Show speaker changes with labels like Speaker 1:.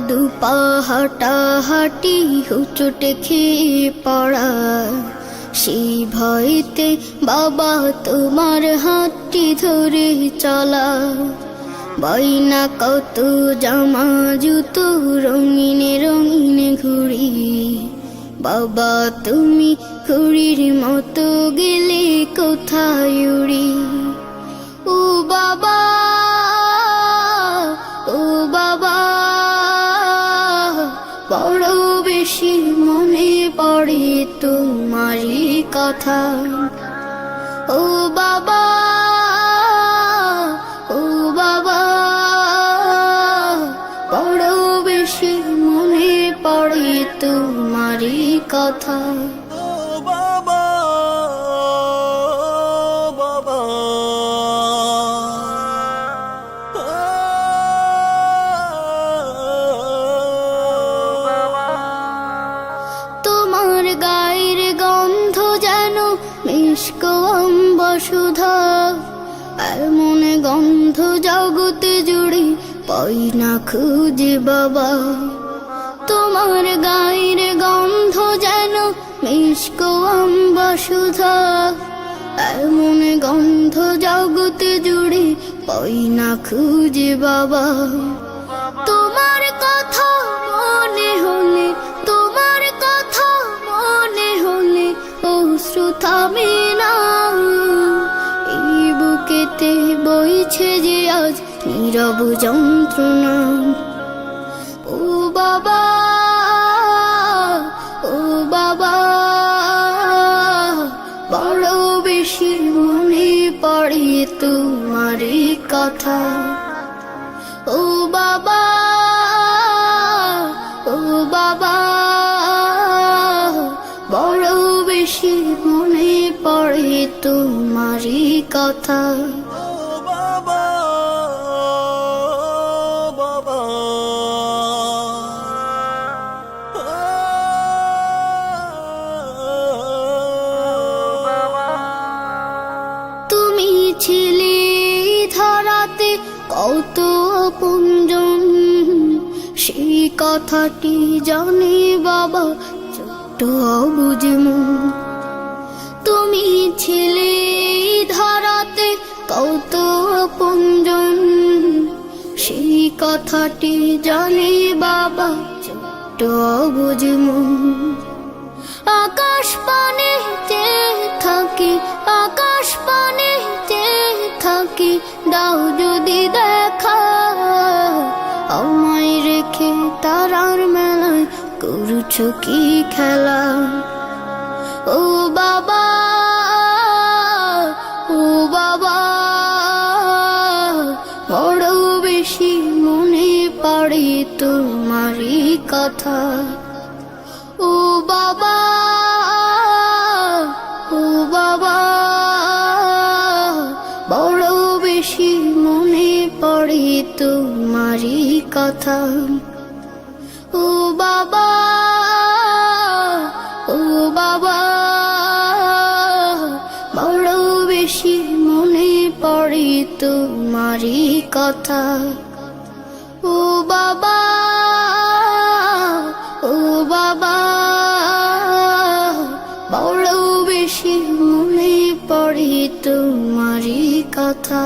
Speaker 1: দুপা হাঁটা হুচুটে খেয়ে পড়া। সেই ভয়তে বাবা তোমার হাতটি ধরে চলা। বাইনা কত জামা, জুতো রঙিনে রঙিনে ঘুড়ি। বাবা তুমি ঘুড়ির মতো গেলে কোথায় উড়ি? ও বাবা তোমারই কথা। ও বাবা ও বাবা বড় বেশি মনে পড়ে তোমারই কথা। মিষ্ক বসুধা এমন গন্ধ জগতে জুড়ে পাই না খুঁজে বাবা। তোমার গায়ের গন্ধ যেন মিষ্ক বসুধা এমন গন্ধ জগতে জুড়ে পাই না খুঁজে বাবা। তোমার কথা নীরব যন্ত্রণা। ও বাবা ও বাবা, বড় বেশি মনে পড়ে তোমারই কথা। ও বাবা ও বাবা, বড় বেশি মনে পড়ে তোমারই কথা। কত আপনজন সেই কথাটি জানে বাবা, ছোট্ট অবুঝ মন। তুমি ছিলে ধরাতে কত আপনজন সেই কথাটি জানে বাবা, ছোট্ট অবুঝ মন। আকাশ পানে যে থাকি, আকাশ পানে যে থাকি, দাও যদি দেখা। আমায় রেখে তারার মেলায় করছ কি খেলা? ও বাবা ও বাবা, বড় বেশি মনে পড়ে তোমারই কথা। ও বাবা কথা ও বাবা ও বাবা বড় বেশি মনে পড়ে তোমারই কথা। ও বাবা ও বাবা বড় বেশি মনে পড়ে তোমারই কথা।